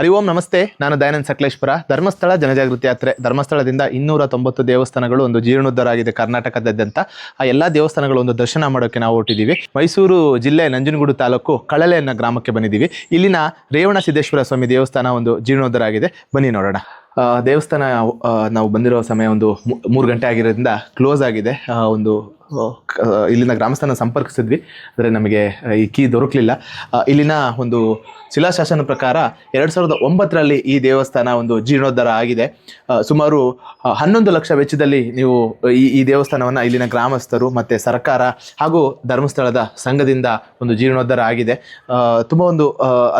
ಹರಿ ಓಂ, ನಮಸ್ತೆ. ನಾನು ದಯಾನಂದ್ ಸಕಲೇಶ್ವರ ಧರ್ಮಸ್ಥಳ ಜನಜಾಗೃತಿ ಯಾತ್ರೆ. ಧರ್ಮಸ್ಥಳದಿಂದ ಇನ್ನೂರ ತೊಂಬತ್ತು ದೇವಸ್ಥಾನಗಳು ಒಂದು ಜೀರ್ಣೋದ್ಧಾರ ಆಗಿದೆ ಕರ್ನಾಟಕದಾದ್ಯಂತ. ಆ ಎಲ್ಲ ದೇವಸ್ಥಾನಗಳು ಒಂದು ದರ್ಶನ ಮಾಡೋಕ್ಕೆ ನಾವು ಹೊರಟಿದ್ದೀವಿ. ಮೈಸೂರು ಜಿಲ್ಲೆ ನಂಜನಗೂಡು ತಾಲೂಕು ಕಳಲೆ ಅನ್ನೋ ಗ್ರಾಮಕ್ಕೆ ಬಂದಿದ್ದೀವಿ. ಇಲ್ಲಿನ ರೇವಣ ಸಿದ್ದೇಶ್ವರ ಸ್ವಾಮಿ ದೇವಸ್ಥಾನ ಒಂದು ಜೀರ್ಣೋದ್ಧಾರ ಆಗಿದೆ ಬನ್ನಿ ನೋಡೋಣ. ದೇವಸ್ಥಾನ ನಾವು ಬಂದಿರೋ ಸಮಯ ಒಂದು ಮೂರು ಗಂಟೆ ಆಗಿರೋದ್ರಿಂದ ಕ್ಲೋಸ್ ಆಗಿದೆ. ಒಂದು ಇಲ್ಲಿನ ಗ್ರಾಮಸ್ಥಾನ ಸಂಪರ್ಕಿಸಿದ್ವಿ. ಆದರೆ ನಮಗೆ ಈ ಕೀ ದೊರಕಲಿಲ್ಲ. ಇಲ್ಲಿನ ಒಂದು ಶಿಲಾಶಾಸನ ಪ್ರಕಾರ ಎರಡು ಸಾವಿರದ ಒಂಬತ್ತರಲ್ಲಿ ಈ ದೇವಸ್ಥಾನ ಒಂದು ಜೀರ್ಣೋದ್ಧಾರ ಆಗಿದೆ. ಸುಮಾರು ಹನ್ನೊಂದು ಲಕ್ಷ ವೆಚ್ಚದಲ್ಲಿ ನೀವು ಈ ಈ ದೇವಸ್ಥಾನವನ್ನು ಇಲ್ಲಿನ ಗ್ರಾಮಸ್ಥರು ಮತ್ತು ಸರ್ಕಾರ ಹಾಗೂ ಧರ್ಮಸ್ಥಳದ ಸಂಘದಿಂದ ಒಂದು ಜೀರ್ಣೋದ್ಧಾರ ಆಗಿದೆ. ತುಂಬ ಒಂದು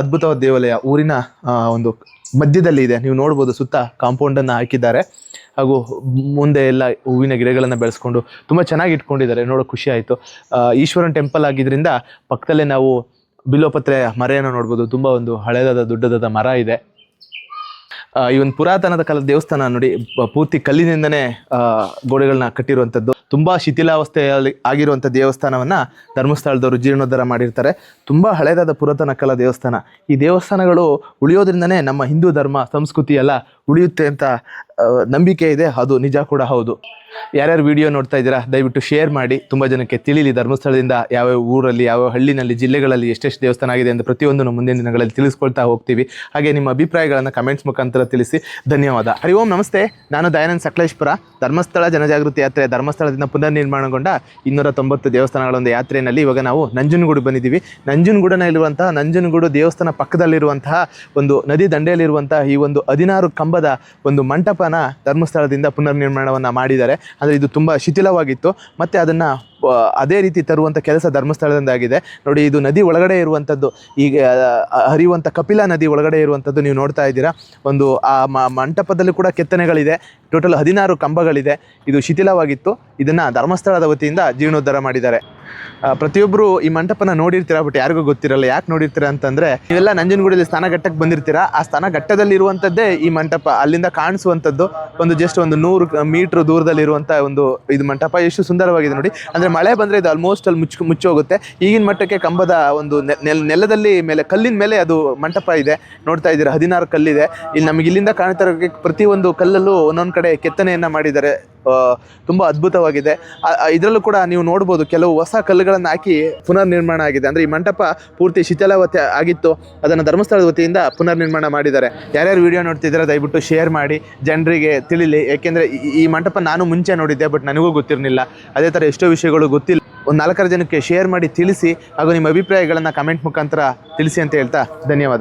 ಅದ್ಭುತವಾದ ದೇವಾಲಯ ಊರಿನ ಒಂದು ಮಧ್ಯದಲ್ಲಿ ಇದೆ. ನೀವು ನೋಡ್ಬೋದು ಸುತ್ತ ಕಾಂಪೌಂಡನ್ನು ಹಾಕಿದ್ದಾರೆ. ಹಾಗೂ ಮುಂದೆ ಎಲ್ಲ ಹೂವಿನ ಗಿಡಗಳನ್ನು ಬೆಳೆಸ್ಕೊಂಡು ತುಂಬ ಚೆನ್ನಾಗಿ ಇಟ್ಕೊಂಡಿದ್ದಾರೆ. ನೋಡೋ ಖುಷಿ ಆಯಿತು. ಈಶ್ವರನ್ ಟೆಂಪಲ್ ಆಗಿದ್ರಿಂದ ಪಕ್ಕದಲ್ಲೇ ನಾವು ಬಿಲ್ಲೋಪತ್ರೆ ಮರೆಯನ್ನು ನೋಡ್ಬೋದು. ತುಂಬ ಒಂದು ಹಳೆದಾದ, ದೊಡ್ಡದಾದ ಮರ ಇದೆ. ಈ ಒಂದು ಪುರಾತನದ ಕಾಲದ ದೇವಸ್ಥಾನ ನೋಡಿ, ಪೂರ್ತಿ ಕಲ್ಲಿನಿಂದನೇ ಗೋಡೆಗಳನ್ನ ಕಟ್ಟಿರುವಂಥದ್ದು ತುಂಬಾ ಶಿಥಿಲಾವಸ್ಥೆಯಲ್ಲಿ ಆಗಿರುವಂಥ ದೇವಸ್ಥಾನವನ್ನು ಧರ್ಮಸ್ಥಳದವರು ಜೀರ್ಣೋದ್ಧಾರ ಮಾಡಿರ್ತಾರೆ. ತುಂಬ ಹಳೆಯದಾದ ಪುರಾತನ ಕಾಲ ದೇವಸ್ಥಾನ. ಈ ದೇವಸ್ಥಾನಗಳು ಉಳಿಯೋದ್ರಿಂದನೇ ನಮ್ಮ ಹಿಂದೂ ಧರ್ಮ, ಸಂಸ್ಕೃತಿ ಎಲ್ಲ ಉಳಿಯುತ್ತೆ ಅಂತ ನಂಬಿಕೆ ಇದೆ. ಅದು ನಿಜ ಕೂಡ ಹೌದು. ಯಾರ್ಯಾರು ವಿಡಿಯೋ ನೋಡ್ತಾ ಇದ್ದೀರಾ, ದಯವಿಟ್ಟು ಶೇರ್ ಮಾಡಿ. ತುಂಬ ಜನಕ್ಕೆ ತಿಳಿಲಿ ಧರ್ಮಸ್ಥಳದಿಂದ ಯಾವ್ಯಾವ ಊರಲ್ಲಿ ಯಾವ ಹಳ್ಳಿನಲ್ಲಿ, ಜಿಲ್ಲೆಗಳಲ್ಲಿ ಎಷ್ಟೆಷ್ಟು ದೇವಸ್ಥಾನ ಆಗಿದೆ ಅಂತ ಪ್ರತಿಯೊಂದು ಮುಂದಿನ ದಿನಗಳಲ್ಲಿ ತಿಳಿಸ್ಕೊಳ್ತಾ ಹೋಗ್ತೀವಿ. ಹಾಗೆ ನಿಮ್ಮ ಅಭಿಪ್ರಾಯಗಳನ್ನು ಕಮೆಂಟ್ಸ್ ಮುಖಾಂತರ ತಿಳಿಸಿ. ಧನ್ಯವಾದ. ಹರಿ ಓಂ ನಮಸ್ತೆ. ನಾನು ದಯಾನಂದ್ ಸಕಲೇಶ್ಪುರ. ಧರ್ಮಸ್ಥಳ ಜನಜಾಗೃತಿ ಯಾತ್ರೆ, ಧರ್ಮಸ್ಥಳದಿಂದ ಪುನರ್ ನಿರ್ಮಾಣಗೊಂಡ ಇನ್ನೂರ ತೊಂಬತ್ತು ದೇವಸ್ಥಾನಗಳ ಒಂದು ಯಾತ್ರೆಯಲ್ಲಿ ಇವಾಗ ನಾವು ನಂಜನಗೂಡು ಬಂದಿದ್ದೀವಿ. ನಂಜನಗೂಡಿನಲ್ಲಿರುವಂತಹ ನಂಜನಗೂಡು ದೇವಸ್ಥಾನ ಪಕ್ಕದಲ್ಲಿರುವಂತಹ ಒಂದು ನದಿ ದಂಡೆಯಲ್ಲಿರುವಂತಹ ಈ ಒಂದು ಹದಿನಾರು ಕಂಬದ ಒಂದು ಮಂಟಪನ ಧರ್ಮಸ್ಥಳದಿಂದ ಪುನರ್ ನಿರ್ಮಾಣವನ್ನು ಮಾಡಿದ್ದಾರೆ. ಅಂದರೆ ಇದು ತುಂಬ ಶಿಥಿಲವಾಗಿತ್ತು. ಮತ್ತು ಅದನ್ನು ಅದೇ ರೀತಿ ತರುವಂಥ ಕೆಲಸ ಧರ್ಮಸ್ಥಳದಿಂದ ಆಗಿದೆ ನೋಡಿ, ಇದು ನದಿ ಒಳಗಡೆ ಇರುವಂಥದ್ದು ಈಗ ಹರಿಯುವಂಥ ಕಪಿಲಾ ನದಿ ಒಳಗಡೆ ಇರುವಂಥದ್ದು ನೀವು ನೋಡ್ತಾ ಇದ್ದೀರಾ. ಒಂದು, ಆ ಮಂಟಪದಲ್ಲಿ ಕೂಡ ಕೆತ್ತನೆಗಳಿದೆ. ಟೋಟಲ್ ಹದಿನಾರು ಕಂಬಗಳಿದೆ. ಇದು ಶಿಥಿಲವಾಗಿತ್ತು. ಇದನ್ನು ಧರ್ಮಸ್ಥಳದ ವತಿಯಿಂದ ಜೀರ್ಣೋದ್ಧಾರ ಮಾಡಿದ್ದಾರೆ. ಪ್ರತಿಯೊಬ್ಬರು ಈ ಮಂಟಪನ ನೋಡಿರ್ತೀರಾ ಬಟ್ ಯಾರಿಗೂ ಗೊತ್ತಿರಲ್ಲ. ಯಾಕೆ ನೋಡಿರ್ತೀರಾ ಅಂತಂದ್ರೆ ಇವೆಲ್ಲ ನಂಜನಗೂಡಲ್ಲಿ ಸ್ಥಾನಘಟ್ಟಕ್ಕೆ ಬಂದಿರ್ತೀರಾ, ಆ ಸ್ಥಾನಘಟ್ಟದಲ್ಲಿ ಇರುವಂತದ್ದೇ ಈ ಮಂಟಪ. ಅಲ್ಲಿಂದ ಕಾಣಿಸುವಂಥದ್ದು ಒಂದು ಜಸ್ಟ್ ಒಂದು ನೂರು ಮೀಟರ್ ದೂರದಲ್ಲಿ ಇರುವಂತ ಒಂದು ಇದು ಮಂಟಪ. ಎಷ್ಟು ಸುಂದರವಾಗಿದೆ ನೋಡಿ. ಅಂದ್ರೆ ಮಳೆ ಬಂದ್ರೆ ಇದು ಆಲ್ಮೋಸ್ಟ್ ಅಲ್ಲಿ ಮುಚ್ಚಿ, ಮುಚ್ಚೋಗುತ್ತೆ. ಈಗಿನ ಮಟ್ಟಕ್ಕೆ ಕಂಬದ ಒಂದು ನೆಲದಲ್ಲಿ ಮೇಲೆ, ಕಲ್ಲಿನ ಮೇಲೆ ಅದು ಮಂಟಪ ಇದೆ. ನೋಡ್ತಾ ಇದ್ದೀರಾ, ಹದಿನಾರು ಕಲ್ಲಿದೆ. ಇಲ್ಲಿ ನಮಗೆ ಇಲ್ಲಿಂದ ಕಾಣ್ತಾ ಪ್ರತಿ ಪ್ರತಿಯೊಂದು ಕಲ್ಲಲ್ಲೂ ಒಂದೊಂದು ಕಡೆ ಕೆತ್ತನೆಯನ್ನ ಮಾಡಿದ್ದಾರೆ. ತುಂಬಾ ಅದ್ಭುತವಾಗಿದೆ. ಇದರಲ್ಲೂ ಕೂಡ ನೀವು ನೋಡ್ಬೋದು ಕೆಲವು ಹೊಸ ಕಲ್ಲುಗಳನ್ನು ಹಾಕಿ ಪುನರ್ ನಿರ್ಮಾಣ ಆಗಿದೆ. ಅಂದ್ರೆ ಈ ಮಂಟಪ ಪೂರ್ತಿ ಶಿಥಿಲಾವತಿ ಆಗಿತ್ತು. ಅದನ್ನು ಧರ್ಮಸ್ಥಳದ ವತಿಯಿಂದ ಪುನರ್ ನಿರ್ಮಾಣ ಮಾಡಿದ್ದಾರೆ. ಯಾರ್ಯಾರು ವಿಡಿಯೋ ನೋಡ್ತಿದ್ದೀರಾ, ದಯವಿಟ್ಟು ಶೇರ್ ಮಾಡಿ. ಜನರಿಗೆ ತಿಳಿಲಿ. ಏಕೆಂದರೆ ಈ- ಮಂಟಪ ನಾನು ಮುಂಚೆ ನೋಡಿದ್ದೆ ಬಟ್ ನನಗೂ ಗೊತ್ತಿರಲಿಲ್ಲ. ಅದೇ ಥರ ಎಷ್ಟೋ ವಿಷಯಗಳು ಗೊತ್ತಿಲ್ಲ. ಒಂದು ನಾಲ್ಕಾರು ಜನಕ್ಕೆ ಶೇರ್ ಮಾಡಿ ತಿಳಿಸಿ, ಹಾಗೂ ನಿಮ್ಮ ಅಭಿಪ್ರಾಯಗಳನ್ನು ಕಮೆಂಟ್ ಮುಖಾಂತರ ತಿಳಿಸಿ ಅಂತ ಹೇಳ್ತಾ ಧನ್ಯವಾದ.